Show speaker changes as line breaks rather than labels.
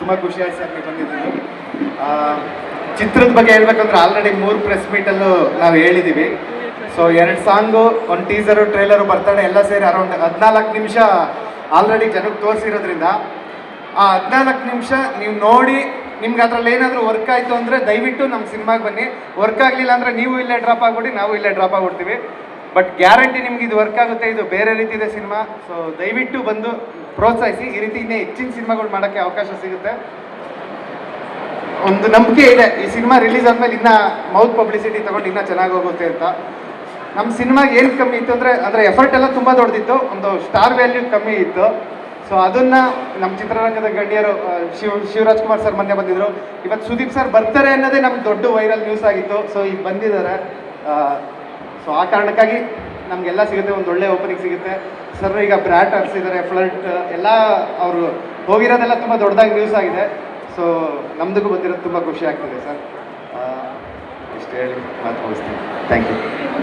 ತುಂಬ ಖುಷಿ ಆಯ್ತು ಸರ್, ನೀವು ಬಂದಿದ್ದೀವಿ ಚಿತ್ರದ ಬಗ್ಗೆ ಹೇಳ್ಬೇಕಂದ್ರೆ ಆಲ್ರೆಡಿ ಮೂರು ಪ್ರೆಸ್ ಮೀಟಲ್ಲೂ ನಾವು ಹೇಳಿದ್ದೀವಿ. ಸೊ ಎರಡು ಸಾಂಗು ಒಂದು ಟೀಸರು ಟ್ರೈಲರು ಬರ್ತಾಳೆ ಎಲ್ಲ ಸೇರಿ ಅರೌಂಡ್ ಹದಿನಾಲ್ಕು ನಿಮಿಷ ಆಲ್ರೆಡಿ ಜನಕ್ಕೆ ತೋರಿಸಿರೋದ್ರಿಂದ ಆ ಹದಿನಾಲ್ಕು ನಿಮಿಷ ನೀವು ನೋಡಿ ನಿಮ್ಗೆ ಅದ್ರಲ್ಲಿ ಏನಾದರೂ ವರ್ಕ್ ಆಯಿತು ಅಂದರೆ ದಯವಿಟ್ಟು ನಮ್ಮ ಸಿನಿಮಾಗೆ ಬನ್ನಿ. ವರ್ಕ್ ಆಗಲಿಲ್ಲ ಅಂದರೆ ನೀವು ಇಲ್ಲೇ ಡ್ರಾಪ್ ಆಗ್ಬಿಡಿ, ನಾವು ಇಲ್ಲೇ ಡ್ರಾಪ್ ಆಗ್ಬಿಡ್ತೀವಿ. ಬಟ್ ಗ್ಯಾರಂಟಿ ನಿಮ್ಗೆ ಇದು ವರ್ಕ್ ಆಗುತ್ತೆ, ಇದು ಬೇರೆ ರೀತಿ ಇದೆ ಸಿನಿಮಾ. ಸೊ ದಯವಿಟ್ಟು ಬಂದು ಪ್ರೋತ್ಸಾಹಿಸಿ, ಈ ರೀತಿ ಇನ್ನೇ ಹೆಚ್ಚಿನ ಸಿನಿಮಾಗಳು ಮಾಡೋಕ್ಕೆ ಅವಕಾಶ ಸಿಗುತ್ತೆ. ಒಂದು ನಂಬಿಕೆ ಇದೆ, ಈ ಸಿನಿಮಾ ರಿಲೀಸ್ ಆದ್ಮೇಲೆ ಇನ್ನ ಮೌತ್ ಪಬ್ಲಿಸಿಟಿ ತಗೊಂಡು ಇನ್ನೂ ಚೆನ್ನಾಗಿ ಹೋಗುತ್ತೆ ಅಂತ. ನಮ್ಮ ಸಿನಿಮಾಗೆ ಏನು ಕಮ್ಮಿ ಇತ್ತು ಅಂದರೆ ಅಂದರೆ ಎಫರ್ಟ್ ಎಲ್ಲ ತುಂಬ ದೊಡ್ಡದಿತ್ತು, ಒಂದು ಸ್ಟಾರ್ ವ್ಯಾಲ್ಯೂ ಕಮ್ಮಿ ಇತ್ತು. ಸೊ ಅದನ್ನ ನಮ್ಮ ಚಿತ್ರರಂಗದ ಗಣ್ಯರು ಶಿವ, ಶಿವರಾಜ್ ಕುಮಾರ್ ಸರ್ ಮೊನ್ನೆ ಬಂದಿದ್ರು. ಇವತ್ತು ಸುದೀಪ್ ಸರ್ ಬರ್ತಾರೆ ಅನ್ನೋದೇ ನಮ್ಗೆ ದೊಡ್ಡ ವೈರಲ್ ನ್ಯೂಸ್ ಆಗಿತ್ತು. ಸೊ ಈಗ ಬಂದಿದ್ದಾರೆ. ಸೊ ಆ ಕಾರಣಕ್ಕಾಗಿ ನಮಗೆಲ್ಲ ಸಿಗುತ್ತೆ, ಒಂದು ಒಳ್ಳೆ ಓಪನಿಂಗ್ ಸಿಗುತ್ತೆ. ಸರ್ ಈಗ ಬ್ರ್ಯಾಟ್ ಹರಿಸಿದ್ದಾರೆ ಫ್ಲರ್ಟ್ ಎಲ್ಲ ಅವರು ಹೋಗಿರೋದೆಲ್ಲ ತುಂಬ ದೊಡ್ಡದಾಗಿ ನ್ಯೂಸ್ ಆಗಿದೆ. ಸೊ ನಮ್ದಕ್ಕೂ ಬಂದಿರೋದು ತುಂಬ ಖುಷಿ ಆಗ್ತಿದೆ ಸರ್ ಇಷ್ಟು ಹೇಳಿ ಮಾತು ಮುಗಿಸ್ತೀನಿ. Thank you